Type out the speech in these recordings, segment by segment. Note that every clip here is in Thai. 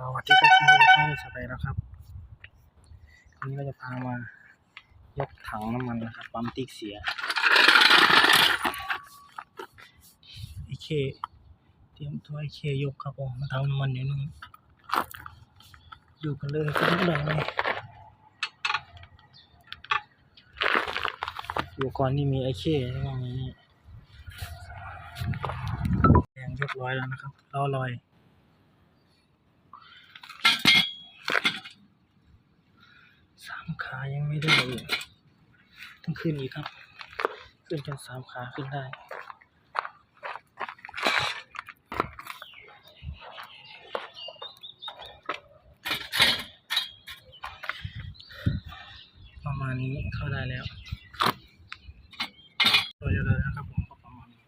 สวัสดีครับคุณผู้ชมสบายแล้วครับวันนี้เราจะพามายกถังน้ำมันนะครับปั๊มติ๊กเสียไอเคเตรียมตัวไอเคยกครับผมมาทำน้ำมันอยู่นู่นดูกันเลยครับทุกคนเลยอยู่ก่อนนี่มีไอเคแล้วก็มีแดงเรียบร้อยแล้วนะครับล้อลอย สาม ขายังไม่ได้เลยต้องขึ้นอีกครับ ขึ้นจนสามขาขึ้นได้ประมาณนี้เข้าได้แล้วโดยเลยนะครับผมก็ประมาณนี้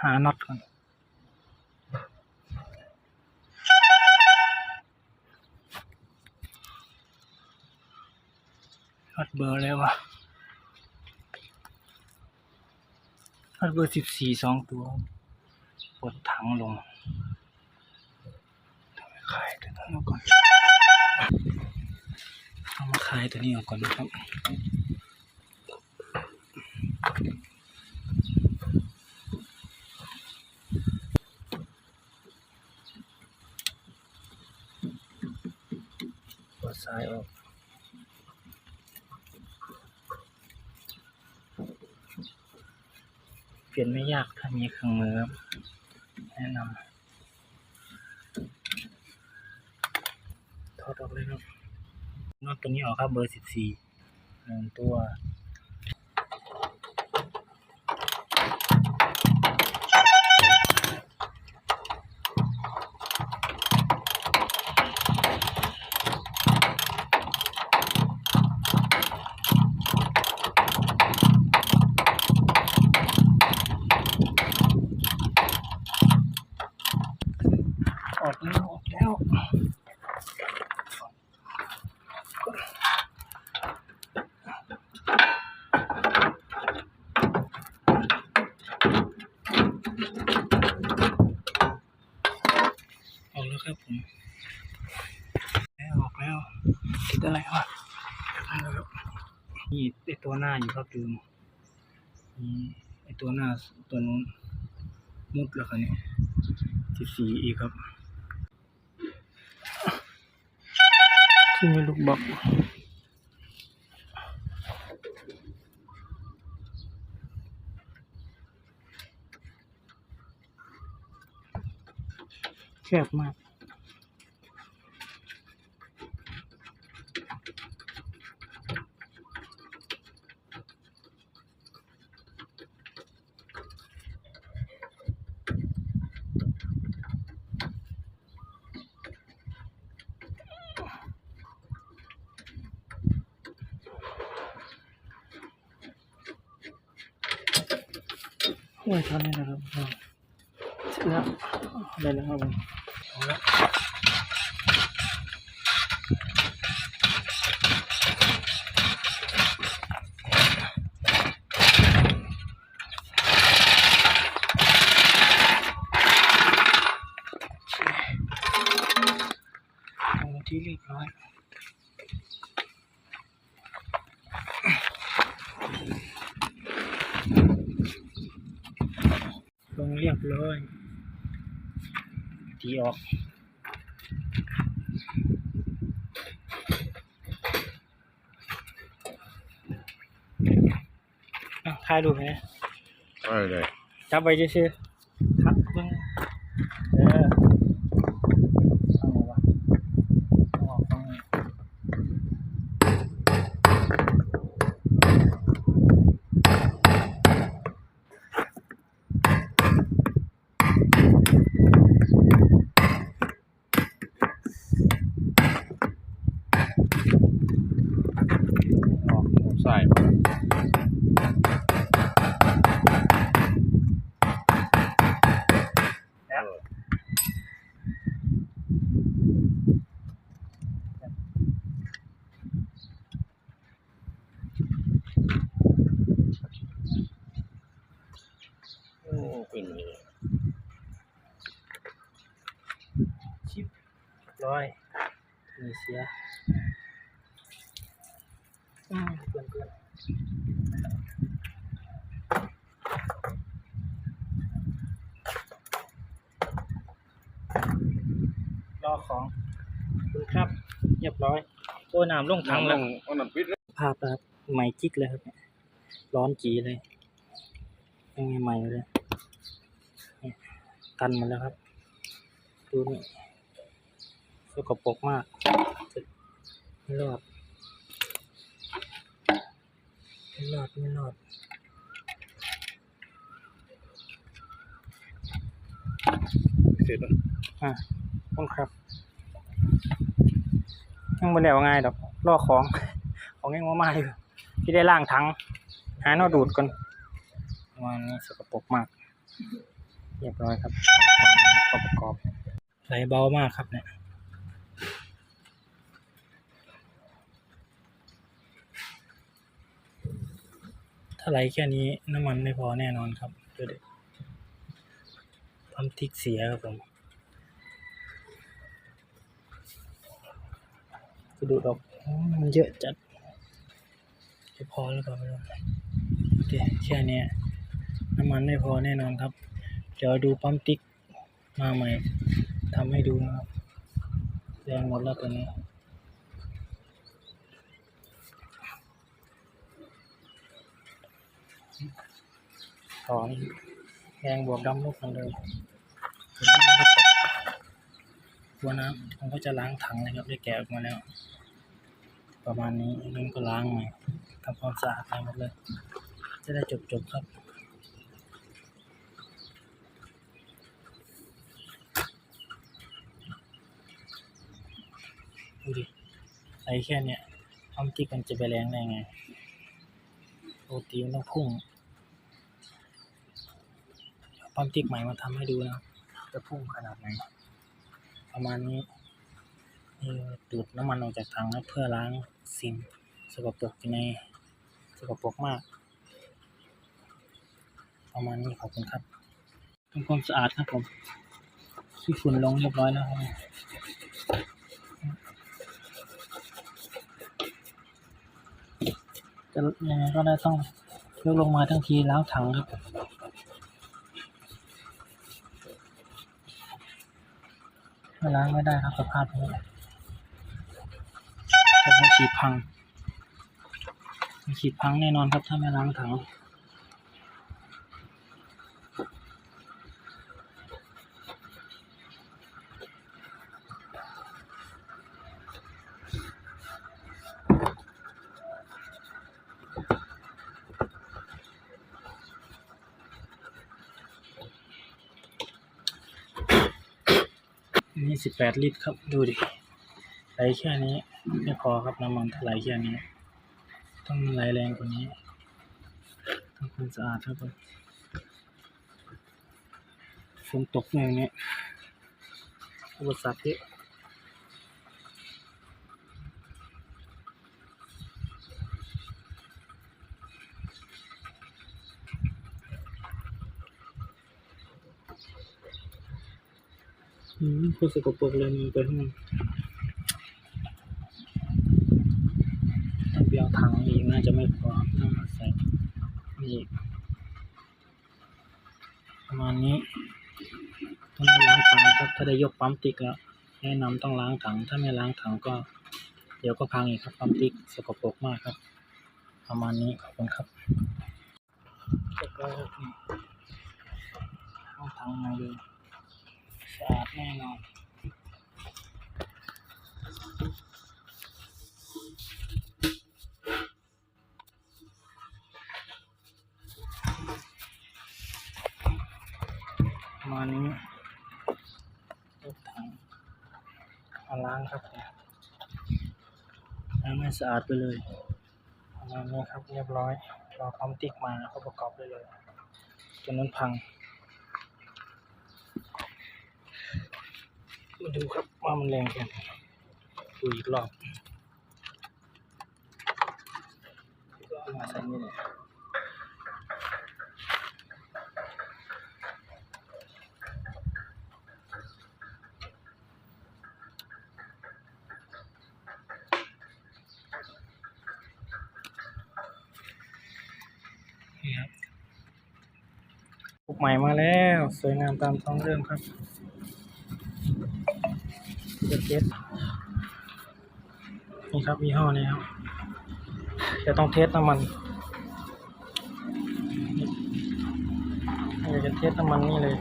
หาน็อตก่อน น็อตเบอร์แล้ววะน็อต เบอร์สิบสี่สองตัวปลดถังลงขายตัวนั้ออกก่อนเอามาขายตัวนี้ออกก่อนนะครับปลดสายออก เปลี่ยนไม่ยากถ้ามีเครื่องมือแนะนำถอดออกเลยครับน็อตตัวนี้ออกครับเบอร์สิบสี่หนึ่งตัว อตัวหน้าอยู่ครับลืมไอตัวหน้าตัวนู้นมุดแล้วครับเนี่ยที่สีอีกครับ ที่มีลูกบอกแคบมาก โอ้ยทำได้แล้วครับเสร็จแล้ว ได้แล้วครับผมเอาละเอาที่เรียบร้อยลงเรียบร้อย ทีออกอะถ่ายรูปไหมได้เลยจับไปชื่อๆทักเบิ่งเออเอาวะเอาออกฟังนี้ออก ใส่ ไม่มี ชิป ร้อยมีเสียอืมเพื่อนเพื่อนรอของขอบคุณครับ เรียบร้อย โอ้น้ำลงถังแล้วเอาน้ำปิดภาพนะครับใหม่จิกเลยครับเนี่ยร้อนจีเลยยังใหม่ๆเลยนี่กันมาแล้วครับ ดูนี่ สกปรกมากไม่รอดไม่รอดไม่รอดเสร็จแล้วอะขอบคุณครับยังไม่แล้วง่ายดอกรอของ ของยังมามาอยู่ที่ได้ล่างถังหาหนอดูดก่อนวันนี้สกปรกมากเรียบร้อยครับประกอบประกอบไหลเบามากครับเนี่ย ถ้าไหลแค่นี้น้ำมันไม่พอแน่นอนครับดูดิปั๊มทิกเสียครับผมกระดูดออกมันเยอะจัดจะพอหรือเปล่าไม่รู้โอเคแค่นี้น้ำมันไม่พอแน่นอนครับ เดี๋ยวดูปั๊มติ๊กมาใหม่ทำให้ดูนะครับแรงหมดแล้วตัวนี้ สองแรงบวกดำลบกันเลยตัวน้ำผมก็จะล้างถังนะครับได้แกะออกมาแล้ว ประมาณนี้นั่นก็ล้างใหม่ทำความสะอาดใหม่หมดเลย จะได้จบจบๆครับดูดิไอ้แค่เนี้ยความที่มันจะไปแรงได้ไงโปรตีนต้องพุ่ง ปั๊มติ๊กใหม่มาทำให้ดูนะจะพุ่งขนาดไหน ประมาณนี้นี่ดูดน้ำมันออกจากถังนะเพื่อล้างสิ่งสกปรกอยู่ในสกปรกมาก ประมาณนี้ขอบคุณครับทำความสะอาดครับผมขี้ฝุ่นลงเรียบร้อยแล้วครับจะยังไงก็ได้ต้องยกลงมาทั้งทีแล้างถังครับ ไม่ล้างไม่ได้ครับสภาพนี้จะไม่ฉีดพังฉีดพังแน่นอนครับถ้าไม่ล้างถัง นี่ สิบแปดลิตรครับดูดิไหลแค่นี้ไม่พอครับน้ำมันถ้าไหลแค่นี้ ต้องไหลแรงกว่านี้ต้องความสะอาดครับผมฝนตกอย่างนี้อุปสรรคเยอะ คนสกปรกเลยมันไปข้างต้องไปเอาถังอีกน่าจะไม่พอต้องมาใส่อีกประมาณนี้ต้องล้างถังครับถ้าได้ยกปั๊มติ๊กแล้วแนะนำต้องล้างถัง ถ้าไม่ล้างถังก็ เดี๋ยวก็พังอีกครับปั๊มติ๊กสกปรกมากครับ ประมาณนี้ขอบคุณครับเรียบร้อยครับนี่เอาถังมาเลย สะอาดแน่นอนประมานี้ยกถังมาล้างครับผมล้างให้สะอาดไปเลยประมาณนี้ครับเรียบร้อยรอปั๊มติ๊กมาก็ประกอบได้เลยจนนั้นพัง มาดูครับว่ามันแรงแค่ไหนดูอีกรอบมาใส่นี่เลยปลูกใหม่มาแล้ว สวยงามตามท้องเรื่องครับ เจ็ดนี่ครับยี่ห้อนี้ครับจะต้องเทสน้ำมันนี่เราจะเทสน้ำมันนี่เลย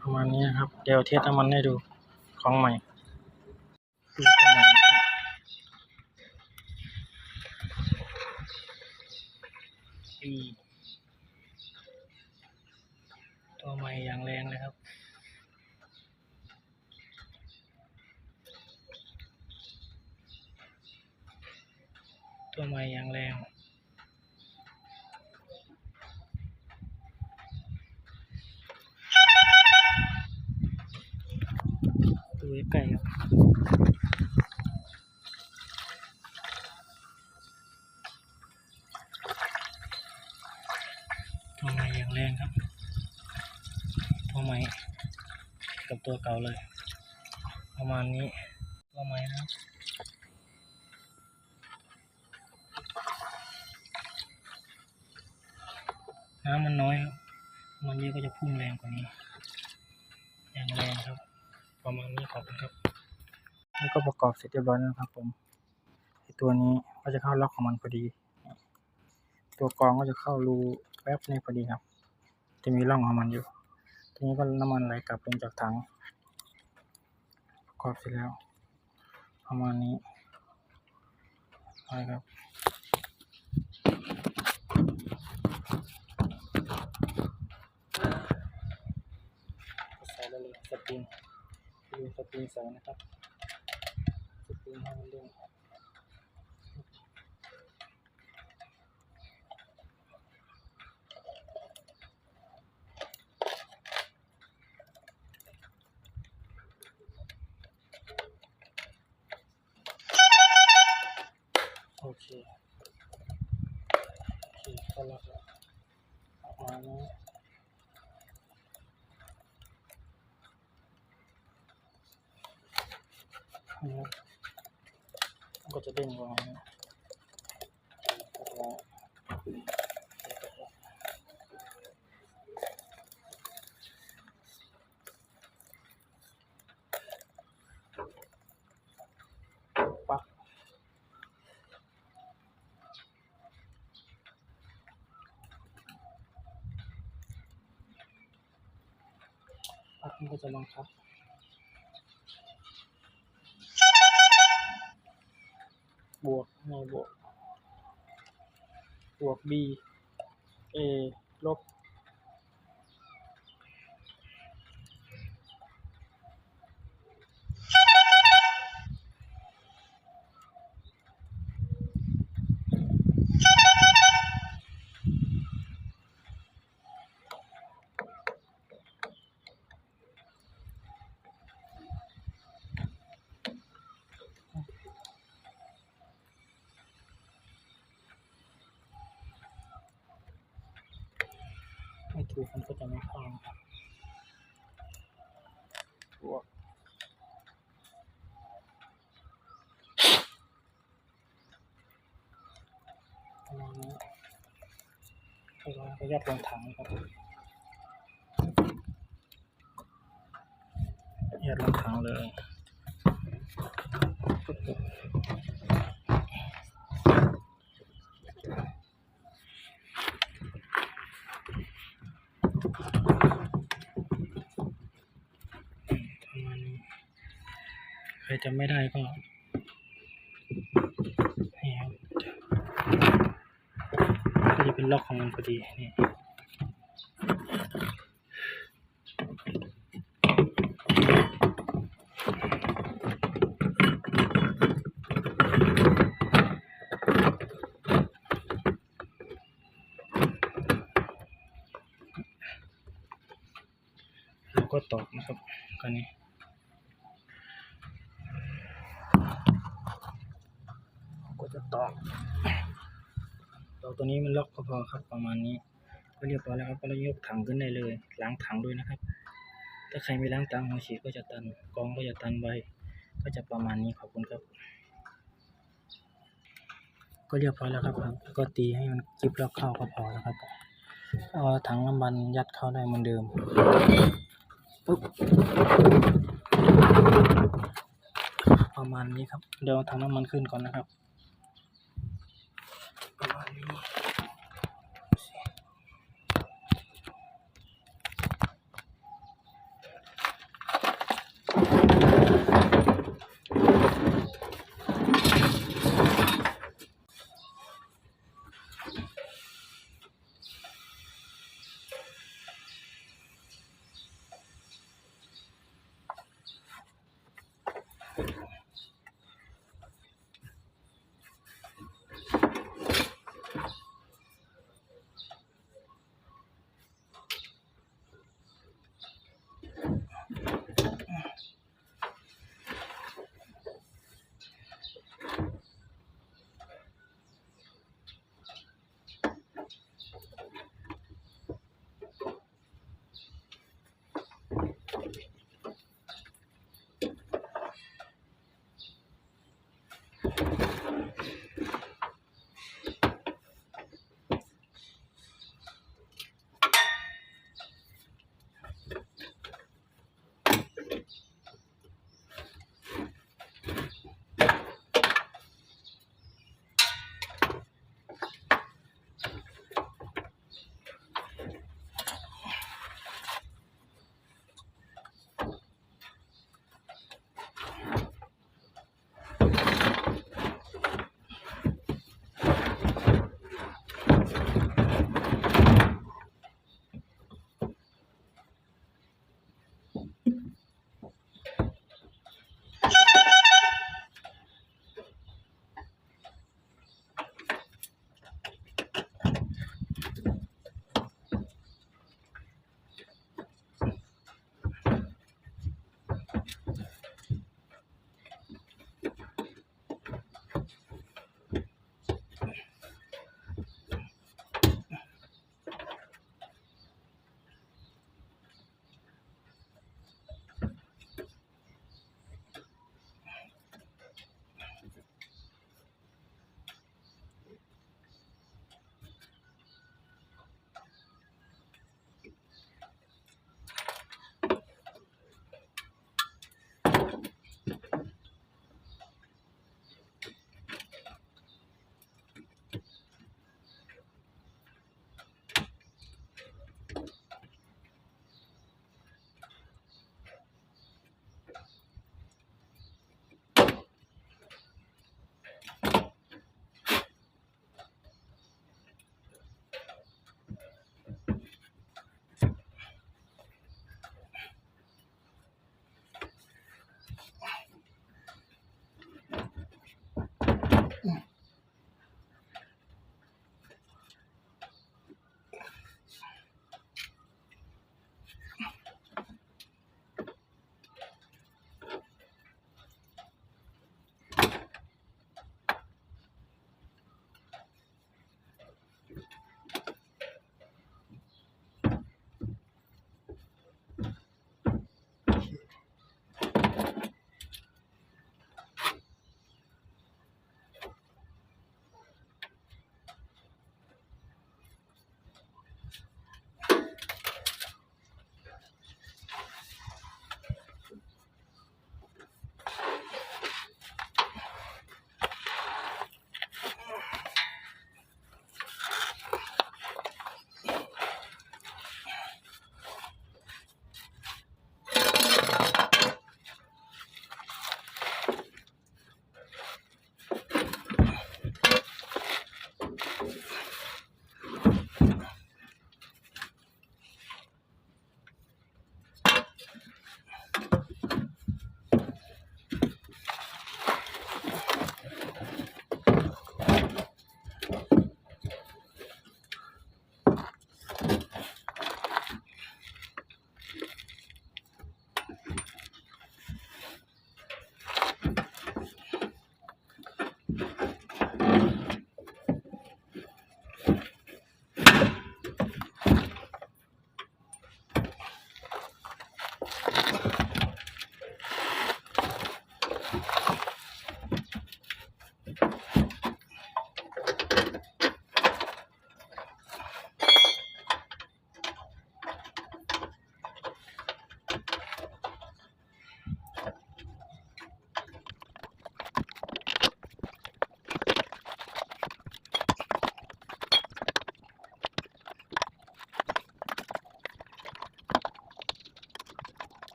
ประมาณนี้ครับ เดี๋ยวเทสน้ำมันให้ดูของใหม่ดูตัวใหม่นะครับนี่ตัวใหม่อย่างแรงเลยครับ ตัวใหม่อย่างแรงดูใกล้ๆครับตัวใหม่อย่างแรงครับ ตัวใหม่กับตัวเก่าเลย ประมาณนี้ ตัวใหม่นะครับ น้ำมันน้อยครับ มันเยอะก็จะพุ่งแรงกว่านี้ อย่างแรงครับ ประมาณ นี้ขอบคุณครับนี่ก็ประกอบเสร็จเรียบร้อยแล้วนะครับ ผมไอตัวนี้ก็จะเข้าล็อกของมันพอดี ตัวกรองก็จะเข้ารูแป๊บนี้พอดีครับ จะมีร่องของมันอยู่ ทีนี้ก็น้ำมันไหลกลับลงจากถัง ประกอบเสร็จแล้ว ประมาณนี้ไปครับใส่ได้เลยสปริง ดูสปริงใส่นะครับสปริงให้มันเด้งโอเคโอเคก็แล้วก็ออกมานี้นะครับมันก็จะ เด้งลงนะแล้ บังคับบวกบวก บวก b a ลบ ไม่ถูก มันก็จะไม่เข้านะครับพวกประมาณนี้แล้วก็ก็ยัดลงถังครับยัดลงถังเลยประมาณนี้ใครจำไม่ได้ก็นี่ครับก็จะเป็นล็อกของมันพอดีนี่แล้วก็ตอกนะครับกันนี้ ก็จะตอก ตัวนี้มันล็อกก็พอครับประมาณนี้ ก็เรียบร้อยแล้วครับก็เรายกถังขึ้นได้เลย ล้างถังด้วยนะครับ ถ้าใครไม่ล้างถังหัวฉีดก็จะตันกองก็จะตันไวก็จะประมาณนี้ขอบคุณครับ ก็เรียบร้อยแล้วครับก็ตีให้มันกิบแล้วเข้าก็พอแล้วครับเอาถังน้ำมันยัดเข้าได้เหมือนเดิมปุ๊บประมาณนี้ครับเดี๋ยวถังน้ำมันขึ้นก่อนนะครับ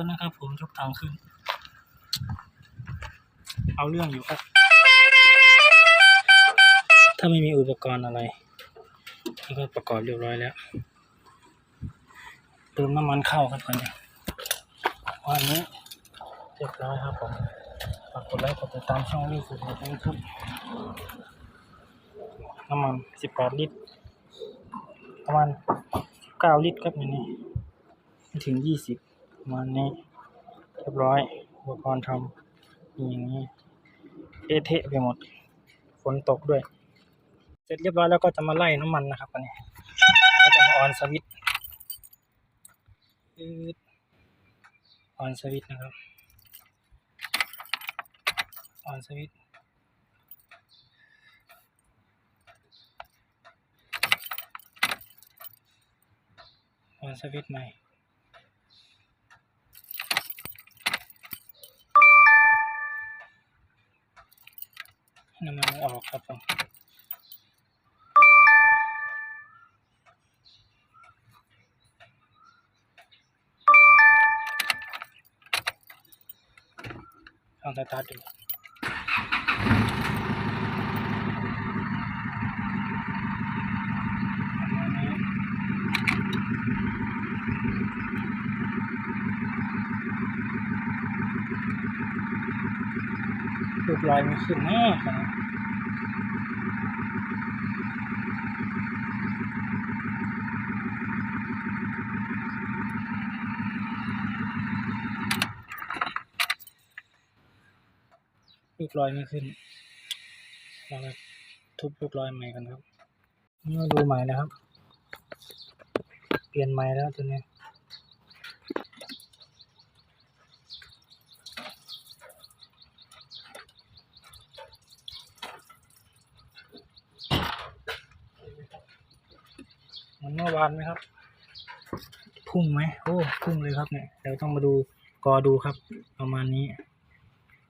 แล้วนะครับผมยกถังขึ้น เอาเรื่องอยู่ครับ ถ้าไม่มีอุปกรณ์อะไรนี่ก็ประกอบเรียบร้อยแล้วเติมน้ำมันเข้าครับคนนี้วันนี้เรียบร้อยครับผมฝากกดไลค์กดติดตามช่องนี้สุดเลยนะครับน้ำมัน18ลิตร ประมาณ9ลิตรครับอันนี้ไม่ถึง20ประ มาณนี้เรียบร้อยอุปกรณ์ทำอย่างนี้เอะเทะไปหมดฝนตกด้วย เสร็จเรียบร้อยแล้วก็จะมาไล่น้ำมันนะครับอันนี้ก็จะมาออนสวิตออนสวิตนะครับออนสวิตออนสวิตใหม่ ออกครับผมลองสตาร์ทดูประมาณนี้ลูกลอยมันขึ้นแน่ขนา กลอยไม่ขึ้น เรามาทุบลูกลอยใหม่กันครับนี่มาดูใหม่นะครับ เปลี่ยนใหม่แล้วตัวนี้เหมันเมื่อวานไหมครับ พุ่งไหมโอ้ พุ่งเลยครับเนี่ยเดี๋ยวต้องมาดูกอดูครับ ประมาณนี้